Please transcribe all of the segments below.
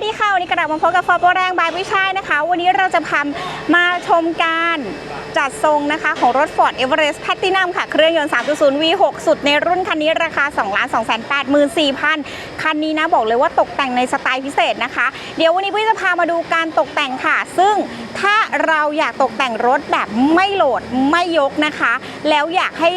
สดีค่ะ วันนี้กระดับมาพบกับฟอร์โปแรงบายวิชัยนะคะ วันนี้เราจะพามาชมการจัดทรงนะคะของรถ Ford Everest Platinum ค่ะ เครื่องยนต์ 3.0 V6 สุดในรุ่นคันนี้ราคา 2 2 8 4 0 0 0 คันนี้นะบอกเลยว่าตกแต่งในสไตล์พิเศษนะคะ เดี๋ยววันนี้พี่จะพามาดูการตกแต่งค่ะ ซึ่งถ้าเราอยากตกแต่งรถแบบไม่โหลดไม่ยกนะคะ แล้วอยากให้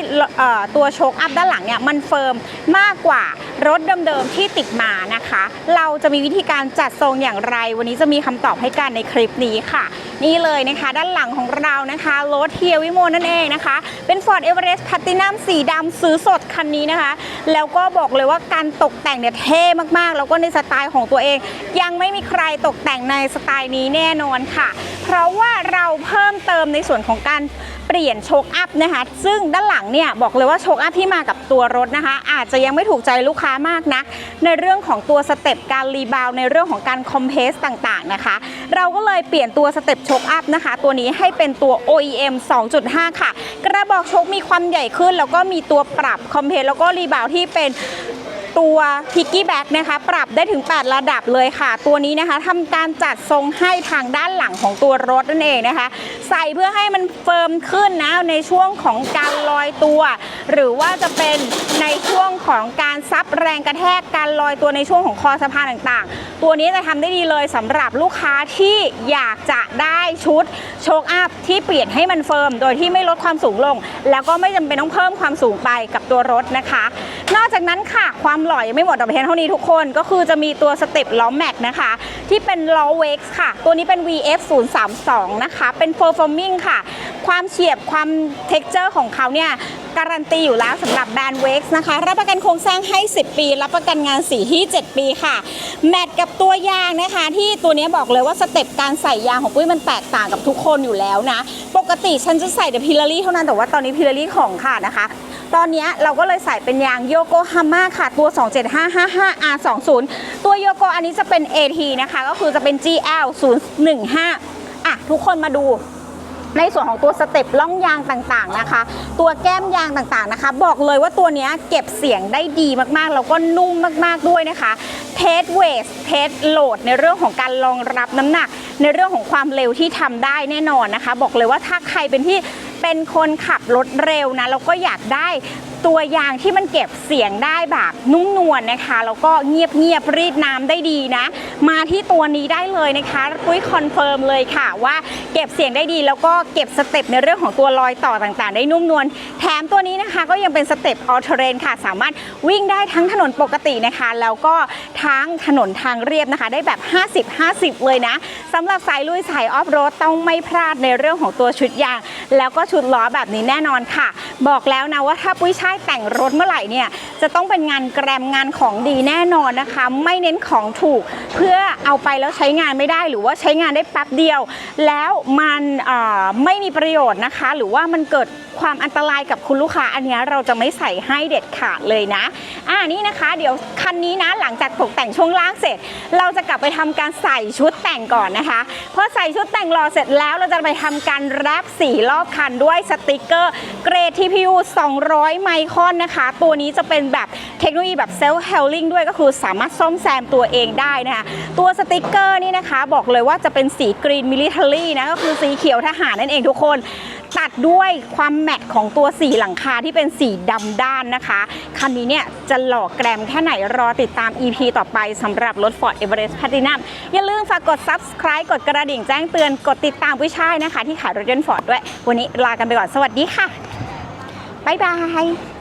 ตัวโชคอัพด้านหลังเนี่ยมันเฟิร์มมากกว่ารถเดิมๆที่ติดมานะคะ เราจะมีวิธีการจัดทรงอย่างไร วันนี้จะมีคำตอบให้กันในคลิปนี้ค่ะ นี่เลยนะคะด้านหลังของเรานะคะรถเฮียวิโมนั่นเองนะคะ เป็น Ford Everest Platinum สีดำซื้อสดคันนี้นะคะ แล้วก็บอกเลยว่าการตกแต่งเนี่ยเท่มากๆ แล้วก็ในสไตล์ของตัวเอง ยังไม่มีใครตกแต่งในสไตล์นี้แน่นอนค่ะ เพราะว่าเราเพิ่มเติมในส่วนของการเปลี่ยนโชคอัพนะคะ ซึ่งด้านหลังเนี่ยบอกเลยว่าโชคอัพที่มากับตัวรถนะคะ อาจจะยังไม่ถูกใจลูกค้ามากนัก ในเรื่องของตัวสเต็ปการรีบาวในเรื่องของการคอมเพสต่างๆนะคะ เราก็เลยเปลี่ยนตัวสเต็ปโชคอัพนะคะ ตัวนี้ให้เป็นตัว OEM 2.5 ค่ะ กระบอกโชคมีความใหญ่ขึ้น แล้วก็มีตัวปรับคอมเพสแล้วก็รีบาวที่เป็นตัวพิกกี้แบ็กนะคะ ปรับได้ถึง 8 ระดับเลยค่ะ ตัวนี้นะคะทำการจัดทรงให้ทางด้านหลังของตัวรถนั่นเองนะคะ ใส่เพื่อให้มันเฟิร์มขึ้นนะในช่วงของการลอยตัว หรือว่าจะเป็นในช่วงของการซับแรงกระแทกการลอยตัวในช่วงของคอสะพานต่างๆ ตัวนี้จะทำได้ดีเลยสำหรับลูกค้าที่อยากจะได้ชุดโชคอัพที่เปลี่ยนให้มันเฟิร์มโดยที่ไม่ลดความสูงลง แล้วก็ไม่จำเป็นต้องเพิ่มความสูงไปกับตัวรถนะคะ นอกจากนั้นค่ะ ความหล่อยังไม่หมดแต่เพียงเท่านี้ทุกคนก็คือจะมีตัวสเต็ปล้อแม็กนะคะ ที่เป็นล้อเวกค่ะ ตัวนี้เป็น VF 0 3 2นะคะ เป็น performing ค่ะ ความเฉียบความเท็กเจอร์ของเขาเนี่ยการันตีอยู่แล้วสำหรับแบรนด์เวกซ์นะคะ รับประกันโครงสร้างให้ 10 ปี รับประกันงานสีที่ 7 ปีค่ะ แมทกับตัวยางนะคะ ที่ตัวนี้บอกเลยว่าสเต็ปการใส่ยางของปุ้ยมันแตกต่างกับทุกคนอยู่แล้วนะ ปกติฉันจะใส่แต่พิลารี่เท่านั้นแต่ว่าตอนนี้พิลารี่ของค่ะนะคะ ตอนนี้เราก็เลยใส่เป็นยางโยโกฮาม่าค่ะ ตัว 27555R20 ตัวโยโกอันนี้จะเป็น AT นะคะ ก็คือจะเป็น GL 015 อะ ทุกคนมาดูในส่วนของตัวสเต็ปล่องยางต่างๆนะคะ ตัวแก้มยางต่างๆนะคะ บอกเลยว่าตัวนี้เก็บเสียงได้ดีมากๆ แล้วก็นุ่มมากๆด้วยนะคะเทสเวสเทสโหลดในเรื่องของการรองรับน้ำหนัก ในเรื่องของความเร็วที่ทำได้แน่นอนนะคะ บอกเลยว่าถ้าใครเป็นที่ เป็นคนขับรถเร็วนะแล้วก็อยากได้ ตัวยางที่มันเก็บเสียงได้แบบนุ่มนวลนะคะ แล้วก็เงียบเงียบรีดน้ำได้ดีนะ มาที่ตัวนี้ได้เลยนะคะปุ้ยคอนเฟิร์มเลยค่ะว่าเก็บเสียงได้ดี แล้วก็เก็บสเต็ปในเรื่องของตัวรอยต่อต่างๆ ได้นุ่มนวลแถมตัวนี้นะคะก็ยังเป็นสเต็ปออเทเรนค่ะ สามารถวิ่งได้ทั้งถนนปกตินะคะ แล้วก็ทั้งถนนทางเรียบนะคะ ได้แบบ 50-50 เลยนะสำหรับสายลุยสายออฟโรดต้องไม่พลาดในเรื่องของตัวชุดยาง แล้วก็ชุดล้อแบบนี้แน่นอนค่ะ บอกแล้วนะว่าถ้าปุ้ยใช่แต่งรถเมื่อไหร่เนี่ย จะต้องเป็นงานแกรมงานของดีแน่นอนนะคะ ไม่เน้นของถูกเพื่อเอาไปแล้วใช้งานไม่ได้หรือว่าใช้งานได้แป๊บเดียว แล้วมันเอ่อไม่มีประโยชน์นะคะ หรือว่ามันเกิดความอันตรายกับคุณลูกค้าอันนี้เราจะไม่ใส่ให้เด็ดขาดเลยนะอ่านี่นะคะเดี๋ยวคันนี้นะหลังจากตกแต่งช่วงล่างเสร็จ เราจะกลับไปทำการใส่ชุดแต่งก่อนนะคะพอใส่ชุดแต่งรอเสร็จแล้วเราจะไปทำการแรปสีรอบคันด้วยสติกเกอร์เกรด TPU 200 ไมครอนนะคะ ตัวนี้จะเป็นแบบเทคโนโลยีแบบเซลล์เฮลลิงด้วยก็คือสามารถซ่อมแซมตัวเองได้นะคะตัวสติกเกอร์นี่นะคะบอกเลยว่าจะเป็นสีกรีนมิลิเทอรี่นะก็คือสีเขียวทหารนั่นเองทุกคนตัดด้วยความแมทของตัวสีหลังคาที่เป็นสีดำด้านนะคะ คันนี้เนี่ยจะหล่อแกรมแค่ไหนรอติดตาม EP ต่อไปสำหรับรถ Ford Everest Platinum อย่าลืมฝากกด subscribe กดกระดิ่งแจ้งเตือนกดติดตามผู้ชายนะคะ ที่ขายรถยนต์ Ford ด้วย วันนี้ลากันไปก่อนสวัสดีค่ะ บ๊ายบาย